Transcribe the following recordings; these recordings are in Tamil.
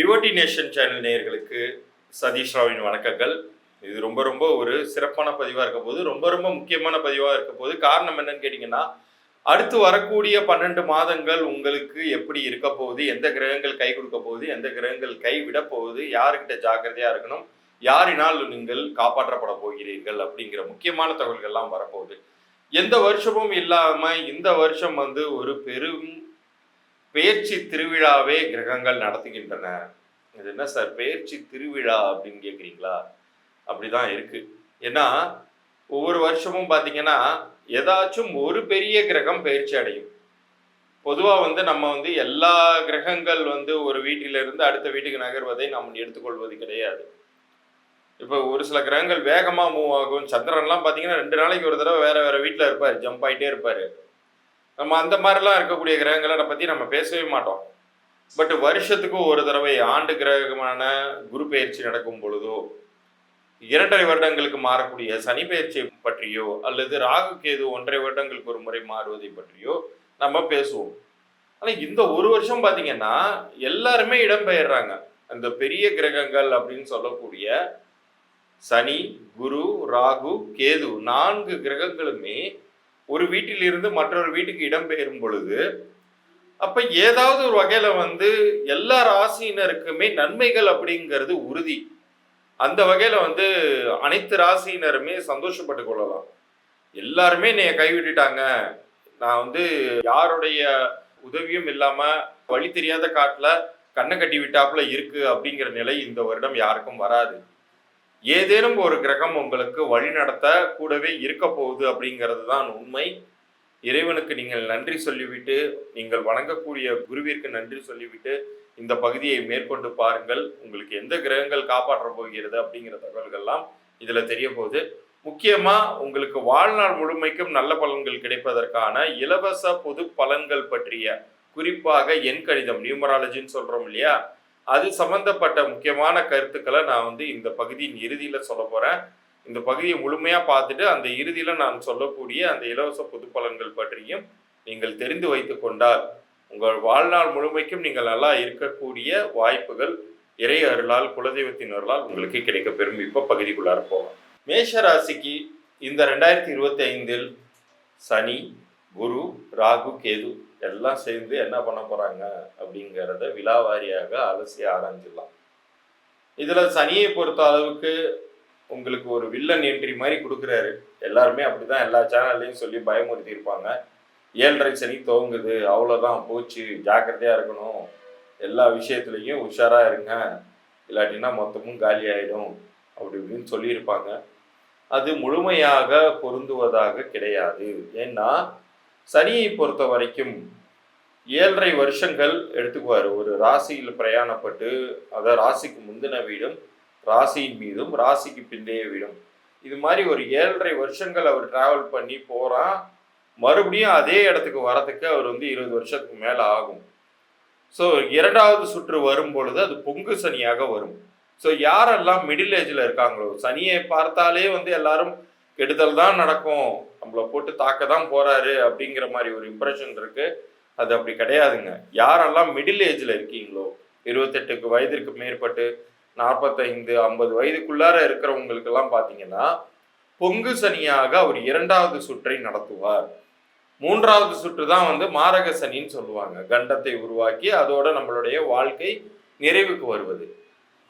டிவோட்டி நேஷன் சேனல் நேயர்களுக்கு சதீஷ் ராவின் வணக்கங்கள். இது ரொம்ப ரொம்ப ஒரு சிறப்பான பதிவாக இருக்க போது ரொம்ப ரொம்ப முக்கியமான பதிவாக இருக்க போது காரணம் என்னன்னு கேட்டிங்கன்னா அடுத்து வரக்கூடிய பன்னெண்டு மாதங்கள் உங்களுக்கு எப்படி இருக்க போகுது எந்த கிரகங்கள் கை கொடுக்க போகுது எந்த கிரகங்கள் கை விட போகுது யாருக்கிட்ட ஜாக்கிரதையாக இருக்கணும் யாரினால் நீங்கள் காப்பாற்றப்பட போகிறீர்கள் அப்படிங்கிற முக்கியமான தகவல்கள்லாம் வரப்போகுது. எந்த வருஷமும் இல்லாமல் இந்த வருஷம் வந்து ஒரு பெரும் பேச்சு திருவிழாவே கிரகங்கள் நடத்துகின்றன. இது என்ன சார்? பெயர்ச்சி திருவிழா அப்படின்னு கேட்குறீங்களா அப்படிதான் இருக்கு. ஏன்னா ஒவ்வொரு வருஷமும் பார்த்தீங்கன்னா ஏதாச்சும் ஒரு பெரிய கிரகம் பயிற்சி அடையும். பொதுவாக வந்து நம்ம வந்து எல்லா கிரகங்கள் வந்து ஒரு வீட்டிலிருந்து அடுத்த வீட்டுக்கு நகர்வதை நாம் எடுத்துக்கொள்வது கிடையாது. இப்போ ஒரு சில கிரகங்கள் வேகமாக மூவ் ஆகும். சந்திரன்லாம் பார்த்தீங்கன்னா ரெண்டு நாளைக்கு ஒரு தடவை வேற வேற வீட்டில் இருப்பார். ஜம்ப் ஆகிட்டே இருப்பார். நம்ம அந்த மாதிரிலாம் இருக்கக்கூடிய கிரகங்களை பற்றி நம்ம பேசவே மாட்டோம். பட் வருஷத்துக்கு ஒரு தடவை ஆண்டு கிரகமான குரு பயிற்சி நடக்கும் பொழுதோ இரண்டரை வருடங்களுக்கு மாறக்கூடிய சனி பயிற்சியை பற்றியோ அல்லது ராகு கேது ஒன்றரை வருடங்களுக்கு ஒரு முறை மாறுவதை பற்றியோ நம்ம பேசுவோம். ஆனால் இந்த ஒரு வருஷம் பார்த்தீங்கன்னா எல்லாருமே இடம்பெயர்றாங்க. அந்த பெரிய கிரகங்கள் அப்படின்னு சொல்லக்கூடிய சனி குரு ராகு கேது நான்கு கிரகங்களுமே ஒரு வீட்டிலிருந்து மற்றொரு வீட்டுக்கு இடம்பெயரும் பொழுது அப்ப ஏதாவது ஒரு வகையில வந்து எல்லா ராசியினருக்குமே நன்மைகள் அப்படிங்கிறது உறுதி. அந்த வகையில வந்து அனைத்து ராசியினருமே சந்தோஷப்பட்டு கொள்ளலாம். எல்லாருமே என்னைய கைவிட்டுட்டாங்க. நான் வந்து யாருடைய உதவியும் இல்லாம வழி தெரியாத காட்டுல கண்ணை கட்டி விட்டாப்புல இருக்கு அப்படிங்கிற நிலை இந்த வருடம் யாருக்கும் வராது. ஏதேனும் ஒரு கிரகம் உங்களுக்கு வழிநடத்த கூடவே இருக்க போகுது அப்படிங்கிறது தான் உண்மை. இறைவனுக்கு நீங்கள் நன்றி சொல்லிவிட்டு நீங்கள் வணங்கக்கூடிய குருவிற்கு நன்றி சொல்லிவிட்டு இந்த பகுதியை மேற்கொண்டு பாருங்கள். உங்களுக்கு எந்த கிரகங்கள் காப்பாற்ற போகிறது அப்படிங்கிற தகவல்கள்லாம் இதில் தெரிய போகுது முக்கியமாக உங்களுக்கு வாழ்நாள் முழுமைக்கும் நல்ல பலன்கள் கிடைப்பதற்கான இலவச பொது பலன்கள் பற்றிய குறிப்பாக எண் கணிதம் நியூமராலஜின்னு சொல்கிறோம் இல்லையா? அது சம்பந்தப்பட்ட முக்கியமான கருத்துக்களை நான் வந்து இந்த பகுதியின் இறுதியில் சொல்ல போகிறேன் இந்த பகுதியை முழுமையாக பார்த்துட்டு அந்த இறுதியில் நான் சொல்லக்கூடிய அந்த இலவச பொது பலன்கள் பற்றியும் நீங்கள் தெரிந்து வைத்து கொண்டால் உங்கள் வாழ்நாள் முழுமைக்கும் நீங்கள் நல்லா இருக்கக்கூடிய வாய்ப்புகள் இறை அருளால் குலதெய்வத்தின் அருளால் உங்களுக்கு கிடைக்க பெறும். இப்போ பகுதிக்குள்ளார போகலாம் மேஷ ராசிக்கு இந்த ரெண்டாயிரத்தி இருபத்தி ஐந்தில் சனி குரு ராகு கேது எல்லாம் சேர்ந்து என்ன பண்ண போகிறாங்க அப்படிங்கிறத விலாவாரியாக அலசி ஆராய்ஞ்சிடலாம். இதில் சனியை பொறுத்த அளவுக்கு உங்களுக்கு ஒரு வில்லன் என்ட்ரி மாதிரி கொடுக்குறாரு. எல்லாருமே அப்படிதான் எல்லா சேனல்லையும் சொல்லி பயமுறுத்தி இருப்பாங்க ஏழரை சனி துவங்குது அவ்வளோதான் போச்சு ஜாக்கிரதையாக இருக்கணும். எல்லா விஷயத்துலையும் உஷாராக இருங்க. இல்லாட்டினா மொத்தமும் காலி ஆகிடும் அப்படி இப்படின்னு சொல்லியிருப்பாங்க. அது முழுமையாக பொருந்துவதாக கிடையாது. ஏன்னா சனியை பொறுத்த வரைக்கும் ஏழரை வருஷங்கள் எடுத்துக்குவார். ஒரு ராசியில் பிரயாணப்பட்டு அதாவது ராசிக்கு முந்தின வீடும் ராசியின் மீதும் ராசிக்கு பிந்தைய வீடும். இது மாதிரி ஒரு ஏழரை வருஷங்கள் அவர் டிராவல் பண்ணி போகிறான் மறுபடியும் அதே இடத்துக்கு வரதுக்கு அவர் வந்து இருபது வருஷத்துக்கு மேலே ஆகும். ஸோ இரண்டாவது சுற்று வரும் பொழுது அது பொங்கு சனியாக வரும். ஸோ யாரெல்லாம் மிடில் ஏஜில் இருக்காங்களோ சனியை பார்த்தாலே வந்து எல்லாரும் கெடுதல் தான் நடக்கும். நம்மளை போட்டு தாக்க தான் போகிறாரு அப்படிங்கிற மாதிரி ஒரு இம்ப்ரெஷன் இருக்குது அது அப்படி கிடையாதுங்க. யாரெல்லாம் மிடில் ஏஜில் இருக்கீங்களோ இருபத்தெட்டுக்கு வயதிற்கு மேற்பட்டு நாற்பத்தைந்து ஐம்பது வயதுக்குள்ளார இருக்கிறவங்களுக்கெல்லாம் பார்த்தீங்கன்னா பொங்கு சனியாக அவர் இரண்டாவது சுற்றை நடத்துவார். மூன்றாவது சுற்று தான் வந்து மாரக சனின்னு சொல்லுவாங்க. கண்டத்தை உருவாக்கி அதோட நம்மளுடைய வாழ்க்கை நிறைவுக்கு வருவது.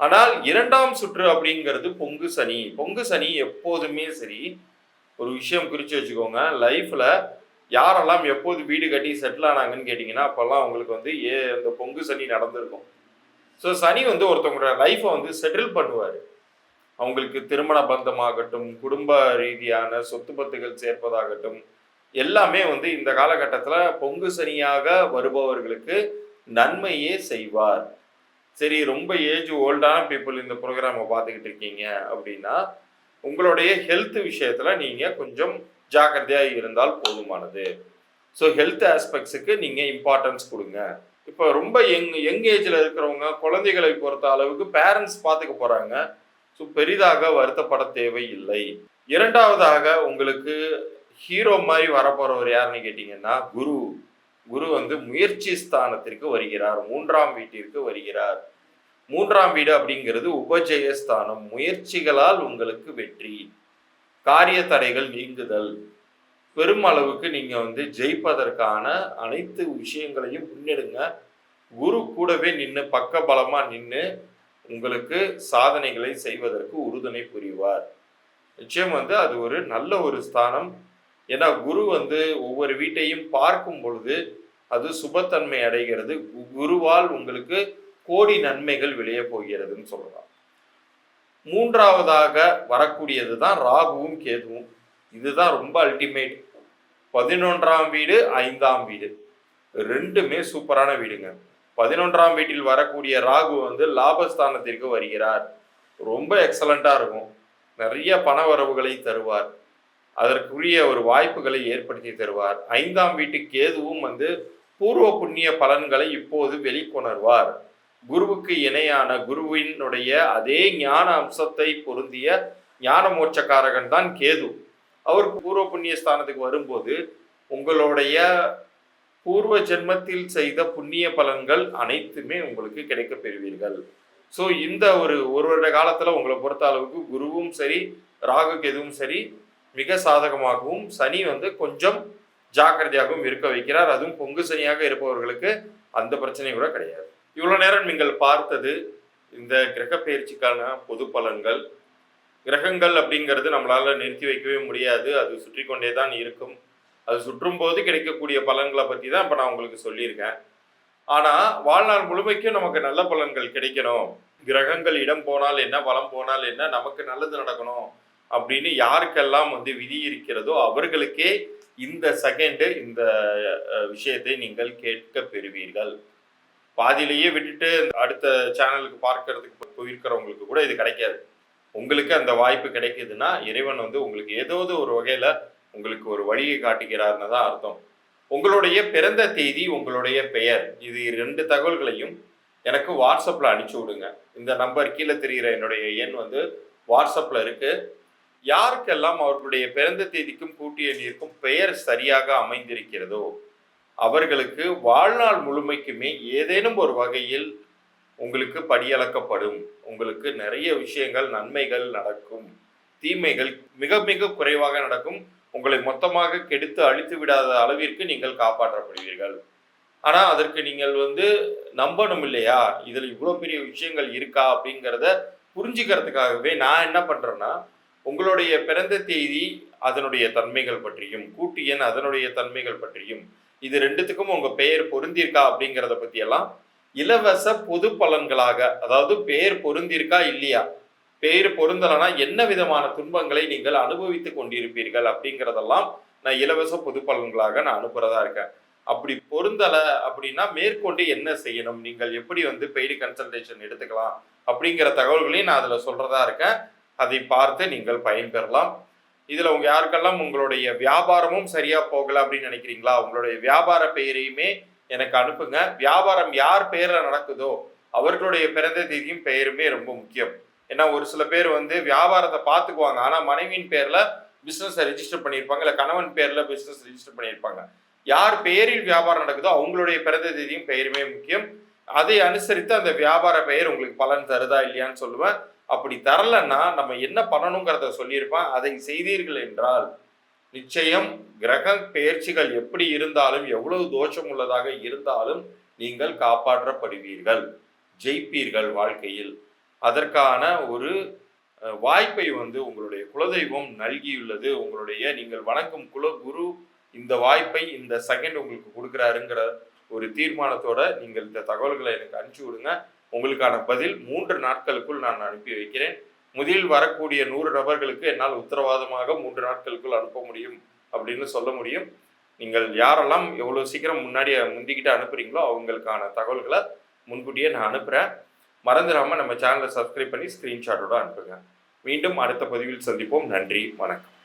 ஆனால் இரண்டாம் சுற்று அப்படிங்கிறது பொங்கு சனி. பொங்கு சனி எப்போதுமே சரி ஒரு விஷயம் குறித்து வச்சுக்கோங்க. லைஃப்பில் யாரெல்லாம் எப்போது வீடு கட்டி செட்டில் ஆனாங்கன்னு கேட்டிங்கன்னா அப்போல்லாம் அவங்களுக்கு வந்து ஏ இந்த பொங்கு சனி நடந்திருக்கும். ஸோ சனி வந்து ஒருத்தவங்களோட லைஃப்பை வந்து செட்டில் பண்ணுவார். அவங்களுக்கு திருமண பந்தமாகட்டும் குடும்ப ரீதியான சொத்து பத்துகள் சேர்ப்பதாகட்டும் எல்லாமே வந்து இந்த காலகட்டத்தில் பொங்கு சனியாக வருபவர்களுக்கு நன்மையே செய்வார். சரி ரொம்ப ஏஜ் ஓல்டான பீப்புள் இந்த ப்ரோக்ராமை பார்த்துக்கிட்டு இருக்கீங்க அப்படின்னா உங்களுடைய ஹெல்த் விஷயத்தில் நீங்கள் கொஞ்சம் ஜாக்கிரதையாக இருந்தால் போதுமானது. ஸோ ஹெல்த் ஆஸ்பெக்ட்ஸுக்கு நீங்கள் இம்பார்ட்டன்ஸ் கொடுங்க. இப்போ ரொம்ப யங் யங் ஏஜில் இருக்கிறவங்க குழந்தைகளை பொறுத்த அளவுக்கு பேரண்ட்ஸ் பார்த்துக்க போகிறாங்க ஸோ பெரிதாக வருத்தப்பட தேவையில்லை. இரண்டாவதாக உங்களுக்கு ஹீரோ மாதிரி வரப்போகிறவர் யாருன்னு கேட்டிங்கன்னா குரு. குரு வந்து முயற்சி ஸ்தானத்திற்கு வருகிறார். மூன்றாம் வீட்டிற்கு வருகிறார். மூன்றாம் வீடு அப்படிங்கிறது உபஜெயஸ்தானம் முயற்சிகளால் உங்களுக்கு வெற்றி. காரிய தடைகள் நீங்குதல். பெரும் அளவுக்கு நீங்க வந்து ஜெயிப்பதற்கான அனைத்து விஷயங்களையும் முன்னெடுங்க. குரு கூடவே நின்று பக்க பலமா நின்று உங்களுக்கு சாதனைகளை செய்வதற்கு உறுதுணை புரிவார். நிச்சயம் வந்து அது ஒரு நல்ல ஒரு ஸ்தானம். ஏன்னா குரு வந்து ஒவ்வொரு வீட்டையும் பார்க்கும் பொழுது அது சுபத்தன்மை அடைகிறது. குருவால் உங்களுக்கு கோடி நன்மைகள் விளைய போகிறதுன்னு சொல்லலாம். மூன்றாவதாக வரக்கூடியது தான் ராகுவும் கேதுவும். இதுதான் ரொம்ப அல்டிமேட் பதினொன்றாம் வீடு ஐந்தாம் வீடு. ரெண்டுமே சூப்பரான வீடுங்க. பதினொன்றாம் வீட்டில் வரக்கூடிய ராகு வந்து லாபஸ்தானத்திற்கு வருகிறார். ரொம்ப எக்ஸலண்ட்டாக இருக்கும். நிறைய பண வரவுகளை தருவார். அதற்குரிய ஒரு வாய்ப்புகளை ஏற்படுத்தி தருவார். ஐந்தாம் வீட்டு கேதுவும் வந்து பூர்வ புண்ணிய பலன்களை இப்போது வெளிக்கொணர்வார். குருவுக்கு இணையான குருவினுடைய அதே ஞான அம்சத்தை பொருந்திய ஞான மோட்சக்காரகன் தான் கேது. அவர் பூர்வ புண்ணிய ஸ்தானத்துக்கு வரும்போது உங்களுடைய பூர்வ ஜென்மத்தில் செய்த புண்ணிய பலன்கள் அனைத்துமே உங்களுக்கு கிடைக்கப் பெறுவீர்கள். ஸோ இந்த ஒரு ஒரு வருட காலத்தில் உங்களை பொறுத்த அளவுக்கு குருவும் சரி ராகு கேதுவும் சரி மிக சாதகமாகவும் சனி வந்து கொஞ்சம் ஜாக்கிரதையாகவும் இருக்க வைக்கிறார். அதுவும் பொங்கு சனியாக இருப்பவர்களுக்கு அந்த பிரச்சனை கூட கிடையாது. இவ்வளோ நேரம் நீங்கள் பார்த்தது இந்த கிரக பயிற்சிக்கான பொது பலன்கள். கிரகங்கள் அப்படிங்கிறது நம்மளால் நிறுத்தி வைக்கவே முடியாது. அது சுற்றி கொண்டே தான் இருக்கும். அது சுற்றும் போது கிடைக்கக்கூடிய பலன்களை பற்றி தான் இப்போ நான் உங்களுக்கு சொல்லியிருக்கேன். ஆனால் வாழ்நாள் முழுமைக்கும் நமக்கு நல்ல பலன்கள் கிடைக்கணும். கிரகங்கள் இடம் போனால் என்ன வளம் போனால் என்ன நமக்கு நல்லது நடக்கணும் அப்படின்னு யாருக்கெல்லாம் வந்து விதி இருக்கிறதோ அவர்களுக்கே இந்த செகண்டு இந்த விஷயத்தை நீங்கள் கேட்க பெறுவீர்கள். பாதியிலேயே விட்டுட்டு அடுத்த சேனலுக்கு பார்க்கறதுக்கு போயிருக்கிறவங்களுக்கு கூட இது கிடைக்காது. உங்களுக்கு அந்த வாய்ப்பு கிடைக்குதுன்னா இறைவன் வந்து உங்களுக்கு ஏதாவது ஒரு வகையில உங்களுக்கு ஒரு வழியை காட்டுகிறார்னு தான் அர்த்தம். உங்களுடைய பிறந்த தேதி உங்களுடைய பெயர் இது ரெண்டு தகவல்களையும் எனக்கு வாட்ஸ்அப்பில் அனுப்பிச்சு விடுங்க. இந்த நம்பர் கீழே தெரிகிற என்னுடைய எண் வந்து வாட்ஸ்அப்பில் இருக்குது யாருக்கெல்லாம் அவர்களுடைய பிறந்த தேதிக்கும் கூட்டிய நீருக்கும் பெயர் சரியாக அமைந்திருக்கிறதோ அவர்களுக்கு வாழ்நாள் முழுமைக்குமே ஏதேனும் ஒரு வகையில் உங்களுக்கு படியளக்கப்படும். உங்களுக்கு நிறைய விஷயங்கள் நன்மைகள் நடக்கும். தீமைகள் மிக மிக குறைவாக நடக்கும். உங்களை மொத்தமாக கெடுத்து அழித்து விடாத அளவிற்கு நீங்கள் காப்பாற்றப்படுவீர்கள். ஆனால் அதற்கு நீங்கள் வந்து நம்பணும் இல்லையா? இதில் இவ்வளோ பெரிய விஷயங்கள் இருக்கா அப்படிங்கிறத புரிஞ்சுக்கிறதுக்காகவே நான் என்ன பண்ணுறேன்னா உங்களுடைய பிறந்த தேதி அதனுடைய தன்மைகள் பற்றியும் கூட்டு எண் அதனுடைய தன்மைகள் பற்றியும் இது ரெண்டுத்துக்கும் உங்க பெயர் பொருந்திருக்கா அப்படிங்கிறத பத்தி எல்லாம் இலவச பொது பலன்களாக அதாவது பெயர் பொருந்திருக்கா இல்லையா? பெயர் பொருந்தலைன்னா என்ன விதமான துன்பங்களை நீங்கள் அனுபவித்துக் கொண்டிருப்பீர்கள் அப்படிங்கிறதெல்லாம் நான் இலவச பொது பலன்களாக நான் அனுப்புறதா இருக்கேன். அப்படி பொருந்தல அப்படின்னா மேற்கொண்டு என்ன செய்யணும்? நீங்கள் எப்படி வந்து பெய்டு கன்சல்டேஷன் எடுத்துக்கலாம்? அப்படிங்கிற தகவல்களையும் நான் அதுல சொல்றதா இருக்கேன். அதை பார்த்து நீங்கள் பயன்பெறலாம். இதுல உங்க யாருக்கெல்லாம் உங்களுடைய வியாபாரமும் சரியா போகல அப்படின்னு நினைக்கிறீங்களா? உங்களுடைய வியாபார பெயரையுமே எனக்கு அனுப்புங்க. வியாபாரம் யார் பெயர்ல நடக்குதோ அவர்களுடைய பிறந்த தேதியும் பெயருமே ரொம்ப முக்கியம். ஏன்னா ஒரு சில பேர் வந்து வியாபாரத்தை பார்த்துக்குவாங்க. ஆனா மனைவியின் பேர்ல பிசினஸ் ரெஜிஸ்டர் பண்ணியிருப்பாங்க. இல்ல கணவன் பேர்ல பிசினஸ் ரெஜிஸ்டர் பண்ணியிருப்பாங்க. யார் பெயரில் வியாபாரம் நடக்குதோ அவங்களுடைய பிறந்த தேதியும் பெயருமே முக்கியம். அதை அனுசரித்து அந்த வியாபார பெயர் உங்களுக்கு பலன் தருதா இல்லையான்னு சொல்லுவேன். அப்படி தரலன்னா நம்ம என்ன பண்ணணுங்கிறத சொல்லியிருப்பேன். அதை செய்தீர்கள் என்றால் நிச்சயம் கிரக பெயர்ச்சிகள் எப்படி இருந்தாலும் எவ்வளவு தோஷம் உள்ளதாக இருந்தாலும் நீங்கள் காப்பாற்றப்படுவீர்கள். ஜெயிப்பீர்கள் வாழ்க்கையில். அதற்கான ஒரு வாய்ப்பை வந்து உங்களுடைய குலதெய்வம் நல்கியுள்ளது. உங்களுடைய நீங்கள் வணங்கும் குல குரு இந்த வாய்ப்பை இந்த செகண்ட் உங்களுக்கு கொடுக்குறாருங்கிற ஒரு தீர்மானத்தோட நீங்கள் இந்த தகவல்களை எனக்கு அனுப்பிச்சு விடுங்க. உங்களுக்கான பதில் மூன்று நாட்களுக்குள் நான் அனுப்பி வைக்கிறேன். முதலில் வரக்கூடிய நூறு நபர்களுக்கு என்னால் உத்தரவாதமாக மூன்று நாட்களுக்குள் அனுப்ப முடியும் அப்படின்னு சொல்ல முடியும். நீங்கள் யாரெல்லாம் எவ்வளோ சீக்கிரம் முன்னாடி முந்திக்கிட்டு அனுப்புறீங்களோ அவங்களுக்கான தகவல்களை முன்கூட்டியே நான் அனுப்புகிறேன் மறந்துடாம நம்ம சேனலை சப்ஸ்கிரைப் பண்ணி ஸ்க்ரீன்ஷாட்டோட அனுப்புங்க. மீண்டும் அடுத்த பதிவில் சந்திப்போம். நன்றி. வணக்கம்.